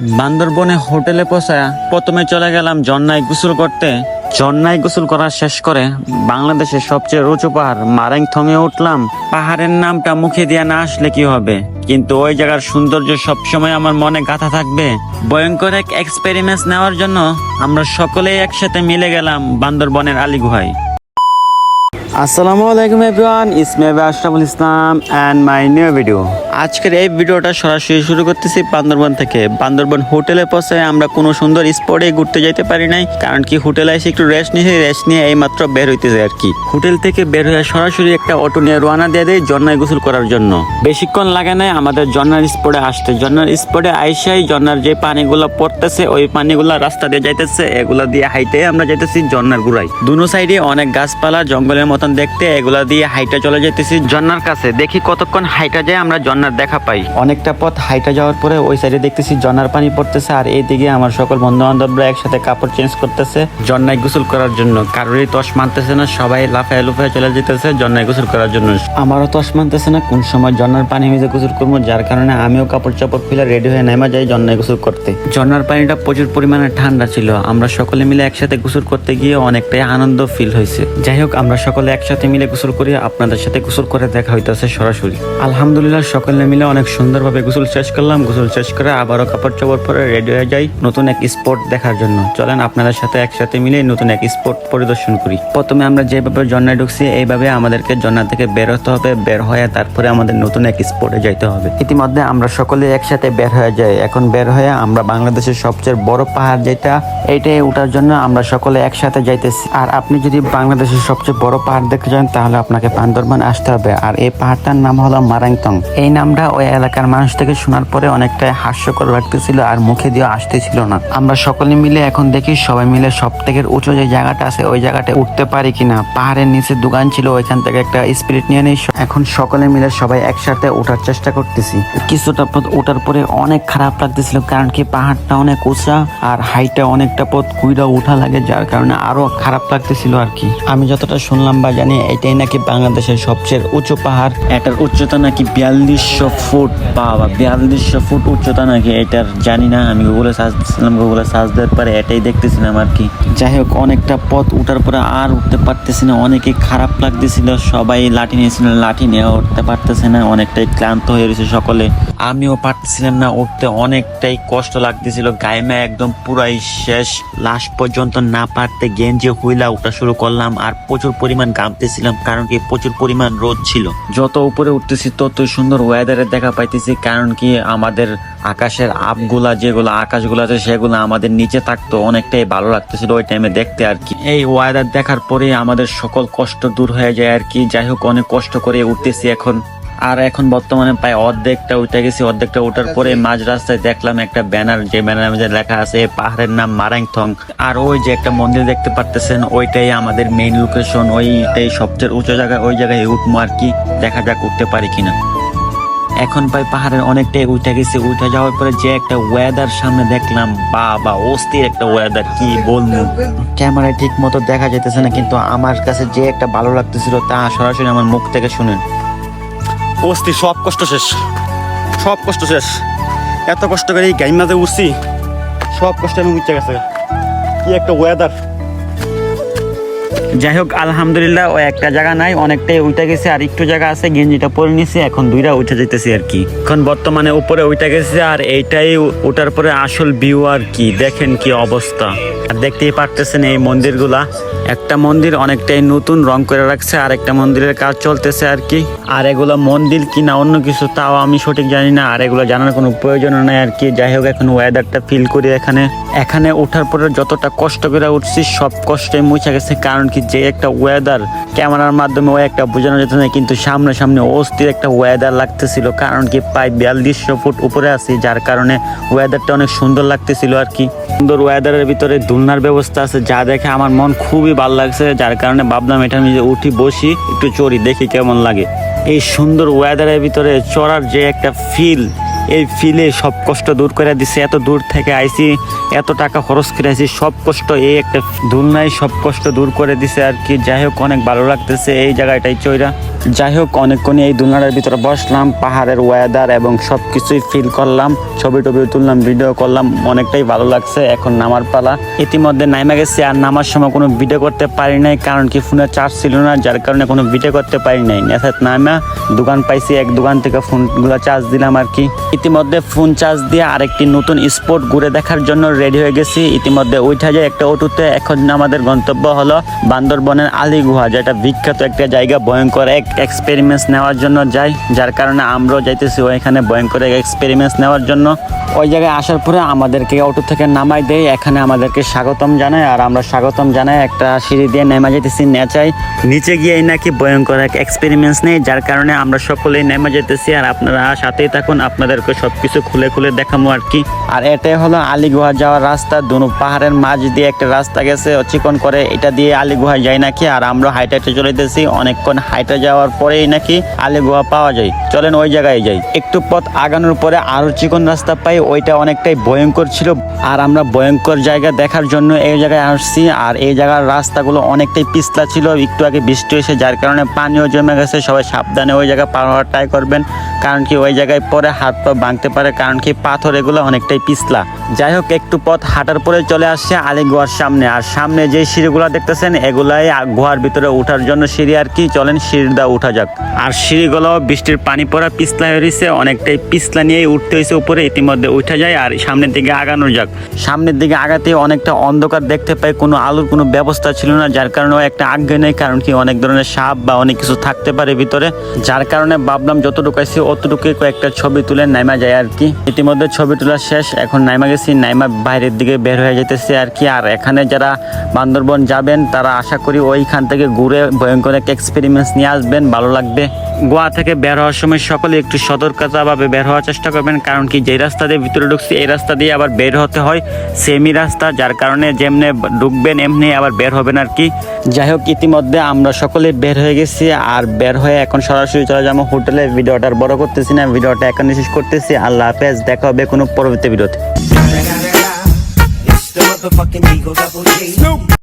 বান্দরবনে হোটেলে পৌঁছায় প্রথমে চলে গেলাম জন্নায় গোসল করতে। জন্নায় গোসল করা শেষ করে বাংলাদেশের সবচেয়ে উঁচু পাহাড় মারাং থঙে উঠলাম। পাহাড়ের নামটা মুখে দিয়ে না আসলে কি হবে? কিন্তু ওই জায়গার সৌন্দর্য সবসময় আমার মনে গাথা থাকবে। ভয়ঙ্কর এক এক্সপেরিমেন্ট নেওয়ার জন্য আমরা সকলেই একসাথে মিলে গেলাম বান্দরবনের আলী গুহায় আসসালামু আলাইকুম এভরিওয়ান ইসমে Ashraful Islam and my new video আজকের এই ভিডিওটা সরাসরি শুরু করতেছি বান্দরবন থেকে। বান্দরবন হোটেলে পৌঁছে আমরা কোনো সুন্দর স্পটে ঘুরতে যেতে পারি নাই, কারণ কি হোটেলে এসে একটু রেস্ট নিয়ে রেস্ট নিয়ে এই মাত্র বের হইতেছে আর কি। হোটেল থেকে বের হয়ে সরাসরি একটা অটো নিয়ে রওনা দিয়ে দেয় জন্নায় গোসল করার জন্য। বেশিক্ষণ লাগে নাই আমাদের জন্নার স্পটে আসতে। জন্নার স্পটে আইসাই জন্নার যে পানিগুলো পড়তেছে, ওই পানিগুলো রাস্তা দিয়ে যাইতেছে, এগুলা দিয়ে হাইটে আমরা যাইতেছি জন্নার গুড়াই দুনো সাইডে অনেক গাছপালা, জঙ্গলের মতন দেখতে, এগুলা দিয়ে হাইটা চলে যাইতেছি জন্নার কাছে। দেখি কতক্ষণ হাইটা যায় আমরা জন্নার দেখা পাই। অনেকটা পথ হাইটা যাওয়ার পরে ওই সাইডে দেখতেছি জন্নার পানি পড়তেছে আর এইদিকে আমার সকল বন্ধু বান্ধবরা একসাথে কাপড় চেঞ্জ করতেছে জন্নায় গোসল করার জন্য। কারোরই তস মানতেছে না, সবাই লাফায় লুফায় চলে যেতেছে জন্নায় গোসল করার জন্য। আমারও তস মানতেছে না, কোন সময় জন্নার পানি মিজে গোসল করব, যার কারণে আমিও কাপড় চাপড় ফেলে রেডি হয়ে নেমা যাই জন্নায় গোসল করতে। জন্নার পানিটা প্রচুর পরিমাণে ঠান্ডা ছিল। আমরা সকলে মিলে একসাথে গোসল করতে গিয়ে অনেকটাই আনন্দ ফিল হয়েছে। যাই হোক, আমরা সকলে একসাথে মিলে গোসল করি আপনাদের সাথে গোসল করে দেখা হইতেছে সরাসরি। আলহামদুলিল্লাহ, সকলে মিলে অনেক সুন্দরভাবে গোসল শেষ করলাম। গোসল শেষ করে আবারও কাপড় চাপড় পরে রেডি হয়ে যাই নতুন এক স্পট দেখার জন্য। চলেন আপনাদের সাথে একসাথে মিলে নতুন এক স্পট পরিদর্শন করি। প্রথমে আমরা যেভাবে জন্নায় ঢুকছি, এইভাবে আমাদেরকে জন্না থেকে বের হতে হবে। বের হয়ে তারপরে আমাদের নতুন এক স্পটে যাইতে হবে। ইতিমধ্যে আমরা সকলে একসাথে বের হয়ে যাই। এখন বের হয়ে আমরা বাংলাদেশের সবচেয়ে বড় পাহাড় যেটা, এইটাই ওঠার জন্য আমরা সকলে একসাথে যাইতেছি। আর আপনি যদি বাংলাদেশের সবচেয়ে বড় পাহাড় দেখতে চান তাহলে আপনাকে বান্দরবান আসতে হবে। আর এই পাহাড়টার নাম হলো মারাংতং। এই নামটা ওই এলাকার মানুষ থেকে শোনার পরে অনেকটাই হাস্যকর লাগতেছিল আর মুখে দিয়ে আসতেছিল না। আমরা সকলে মিলে এখন দেখি সবাই মিলে সব থেকে উঁচু যে জায়গাটা আছে, ওই জায়গাটা উঠতে পারি কিনা। পাহাড়ের নিচে দোকান ছিল, ওইখান থেকে একটা স্পিরিট নিয়ে নেই এখন সকলে মিলে সবাই একসাথে ওঠার চেষ্টা করতেছি। কিছুটা পথ ওঠার পরে অনেক খারাপ লাগতেছিল, কারণ কি পাহাড়টা অনেক উঁচা আর হাইটটা অনেকটা পথ কুইরা উঠা লাগে, যার কারণে আরও খারাপ লাগতেছিল আর কি। আমি যতটা শুনলাম বা জানি এটাই নাকি বাংলাদেশের সবচেয়ে উঁচু পাহাড়। এটার উচ্চতা নাকি বিয়াল্লিশশো ফুট বাবা বিয়াল্লিশশো ফুট উচ্চতা নাকি এটার জানি না আমি গুগলে সার্চ দিচ্ছিলাম গুগলে সার্চ দেওয়ার পরে এটাই দেখতেছিলাম আর কি। যাই হোক অনেকটা পথ উঠার পরে আর উঠতে পারতেছি না অনেকে খারাপ লাগতেছিল সবাই লাঠি নিয়েছিল লাঠি নিয়ে উঠতে পারতেছে না অনেকটাই ক্লান্ত হয়ে রয়েছে সকলে। আমিও পারতেছিলাম না উঠতে অনেকটাই কষ্ট লাগতেছিল গায়েমে একদম পুরাই শেষ। লাস্ট পর্যন্ত না পারতে গেঞ্জি হুইলা উঠা শুরু করলাম আর প্রচুর পরিমাণ ঘামতেছিলাম কারণ কি প্রচুর পরিমাণ রোদ ছিল। যত উপরে উঠতেছি তত সুন্দর ওয়েদারের দেখা পাইতেছি, কারণ কি আমাদের আকাশের আপগুলা যেগুলো, আকাশগুলো আছে, সেগুলো আমাদের নিচে থাকতো, অনেকটাই ভালো লাগতেছিল ওই টাইমে দেখতে আর কি। এই ওয়েদার দেখার পরে আমাদের সকল কষ্ট দূর হয়ে যায় আর কি। যাই হোক, অনেক কষ্ট করে উঠতেছি এখন। আর এখন বর্তমানে প্রায় অর্ধেকটা উঠে গেছি অর্ধেকটা উঠার পরে মাঝ রাস্তায় দেখলাম একটা ব্যানার যে ব্যানারের মধ্যে লেখা আছে পাহাড়ের নাম মারাংথং। আর ওই যে একটা মন্দির দেখতে পারতেছেন ওইটাই আমাদের মেইন লোকেশন ওইটাই সবচেয়ে উঁচু জায়গা ওই জায়গায় উঠবো আর কি দেখা যাক উঠতে পারি কিনা। এখন প্রায় পাহাড়ের অনেকটাই উঠে গেছে উঠে যাওয়ার পরে যে একটা ওয়েদার সামনে দেখলাম বা বা অস্থির একটা ওয়েদার কি বলব? ক্যামেরায় ঠিক মতো দেখা যেতেছে না কিন্তু আমার কাছে যে একটা ভালো লাগতেছিল তা সরাসরি আমার মুখ থেকে শুনেন। অস্থির সব কষ্ট শেষ। সব কষ্ট শেষ। এত কষ্ট করে এই গাইমাজে উঠছি, সব কষ্ট আমি উঠতে গেছে কি একটা ওয়েদার যাই হোক, আলহামদুলিল্লাহ, ও একটা জায়গা নাই, অনেকটাই উঠে গেছে, আর একটু জায়গা আছে, গেঞ্জিটা পরে নিছি, এখন দুইটা উঠে যেতেছি আর কি। এখন বর্তমানে উপরে উঠে গেছে, আর এইটাই ওঠার পরে আসল ভিউ আর কি, দেখেন কি অবস্থা। আর দেখতেই পারতেছেন এই মন্দিরগুলা, একটা মন্দির অনেকটাই নতুন রং করে রাখছে, আর একটা মন্দিরের কাজ চলতেছে আর কি। আর এগুলো মন্দির কি না অন্য কিছু, তাও আমি সঠিক জানি না, আর এগুলো জানার কোনো প্রয়োজন নাই আর কি। যাই হোক, এখন ওয়েদারটা ফিল করি এখানে। এখানে ওঠার পরে যতটা কষ্ট করে উঠছি, সব কষ্টই মুছে গেছে, কারণ কি যে একটা ওয়েদার ক্যামেরার মাধ্যমে ওই একটা বোঝানো যেত না কিন্তু সামনে সামনে অস্থির একটা ওয়েদার লাগতেছিল। কারণ কি প্রায় বিয়াল্লিশশো ফুট উপরে আছি, যার কারণে ওয়েদারটা অনেক সুন্দর লাগতেছিল আর কি। সুন্দর ওয়েদারের ভিতরে দুলনার ব্যবস্থা আছে, যা দেখে আমার মন খুবই ভালো লাগছে, যার কারণে ভাবলাম এটা আমি যে উঠি বসি, একটু চড়ি দেখি কেমন লাগে। এই সুন্দর ওয়েদারের ভিতরে চড়ার যে একটা ফিল এই ফিলে সব কষ্ট দূর করে দিছে, এত দূর থেকে আইসি এত টাকা খরচ করে আইসি সব কষ্ট এই একটা দুলনায় সব কষ্ট দূর করে দিছে আর কি। যাই হোক, অনেক ভালো লাগতেছে এই জায়গাটাই চইরা। যাই হোক, অনেকক্ষণই এই দুলনাটার ভিতরে বসলাম, পাহাড়ের ওয়েদার এবং সব কিছুই ফিল করলাম, ছবি টবি তুললাম ভিডিও করলাম, অনেকটাই ভালো লাগছে, এখন নামার পালা। ইতিমধ্যে নাইমা গেছি, আর নামার সময় কোনো ভিডিও করতে পারি নাই, কারণ কি ফোনে চার্জ ছিল না, যার কারণে কোনো ভিডিও করতে পারি নাই। নেসাত নামা দোকান পাইছি, এক দোকান থেকে ফোনগুলো চার্জ দিলাম আর কি। ইতিমধ্যে ফোন চার্জ দিয়ে আরেকটি নতুন স্পট ঘুরে দেখার জন্য রেডি হয়ে গেছি। ইতিমধ্যে ওইটা যায় একটা অটোতে, এখন আমাদের গন্তব্য হলো বান্দরবনের আলিগুহা, যেটা বিখ্যাত একটা জায়গা, ভয়ঙ্কর এক এক্সপেরিমেন্টস নেওয়ার জন্য যাই, যার কারণে আমরাও যাইতেছি ওইখানে ভয়ঙ্কর এক এক্সপেরিমেন্টস নেওয়ার জন্য। ওই জায়গায় আসার পরে আমাদেরকে অটো থেকে নামাই দেয়, এখানে আমাদেরকে স্বাগতম জানায়, আর আমরা স্বাগতম জানাই একটা সিঁড়ি দিয়ে নেমা যেতেছি নেচাই। নিচে গিয়েই নাকি ভয়ঙ্কর এক এক্সপেরিমেন্টস নেই, যার কারণে আমরা সকলেই নেমে যেতেছি আর আপনারা সাথেই থাকুন, আপনাদেরকে সবকিছু খুলে খুলে দেখাবো আর কি। আর এটাই হলো আলিগুহা যাওয়ার রাস্তা, দুনো পাহাড়ের মাঝ দিয়ে একটা রাস্তা গেছে চিকন করে এটা দিয়ে আলিগুহা যায় নাকি, আর আমরা হাইটে হাইটে চলে যেতেছি অনেকক্ষণ হাইটে যাওয়ার পরেই নাকি আলিগুহা পাওয়া যায়। চলেন ওই জায়গায় যাই। একটু পথ আগানোর পরে আরও চিকন রাস্তা পাই, ওইটা অনেকটাই ভয়ঙ্কর ছিল। আর আমরা ভয়ঙ্কর জায়গা দেখার জন্য এই জায়গায় আসছি, আর এই জায়গার রাস্তাগুলো অনেকটাই পিছলা ছিল। একটু আগে বৃষ্টি হয়েছে যার কারণে পানিও জমে গেছে। সবাই সাবধানে ওই জায়গায় পার হওয়ার ট্রাই করবেন, কারণ কি ওই জায়গায় পরে হাত পা ভাঙতে পারে, কারণ কি পাথর এগুলো অনেকটাই পিছলা। যাই হোক, একটু পথ হাঁটার পরে চলে আসছে আলী গুহার সামনে। আর সামনে যে সিঁড়িগুলো দেখতেছেন, এগুলাই গুহার ভিতরে ওঠার জন্য সিঁড়ি আর কি। চলেন সিঁড়ি দা উঠা যাক। আর সিঁড়িগুলো বৃষ্টির পানি পড়া পিছলা হয়েছে অনেকটাই পিছলা নিয়েই উঠতে হয়েছে উপরে, ইতিমধ্যে উঠা যায় আর সামনের দিকে আগানো যাক। সামনের দিকে আগাতে অনেকটা অন্ধকার দেখতে পাই, কোনো আলোর কোনো ব্যবস্থা ছিল না, যার কারণে একটা আজ্ঞা নেই, কারণ কি অনেক ধরনের সাপ বা অনেক কিছু থাকতে পারে ভিতরে, যার কারণে ভাবলাম যতটুকু আইসি অতটুকুই কয়েকটা ছবি তুলে নাইমা যায় আর কি। ইতিমধ্যে ছবি তোলা শেষ, এখন নাইমা গেছি, নাইমা বাইরের দিকে বের হয়ে যেতেছে আর কি। আর এখানে যারা বান্দরবন যাবেন, তারা আশা করি ওইখান থেকে ঘুরে ভয়ঙ্কর এক এক্সপেরিমেন্টস নিয়ে আসবেন। ভালো লাগবে। গোয়া থেকে বের হওয়ার সময় সকলে একটু সতর্কতাভাবে বের হওয়ার চেষ্টা করবেন, কারণ কি যে রাস্তা দিয়ে ভিতরে ঢুকছি, এই রাস্তা দিয়ে আবার বের হতে হয় সেমি রাস্তা, যার কারণে যেমনে ঢুকবেন, এমনি আবার বের হবেন আর কি। যাই হোক, ইতিমধ্যে আমরা সকলে বের হয়ে গেছি, আর বের হয়ে এখন সরাসরি চলে যাব হোটেলে। ভিডিওটা বড় করতেছি না, ভিডিওটা এখানে শেষ করতেছি। আল্লাহ হাফেজ, দেখা হবে কোনো পরবর্তী ভিডিওতে।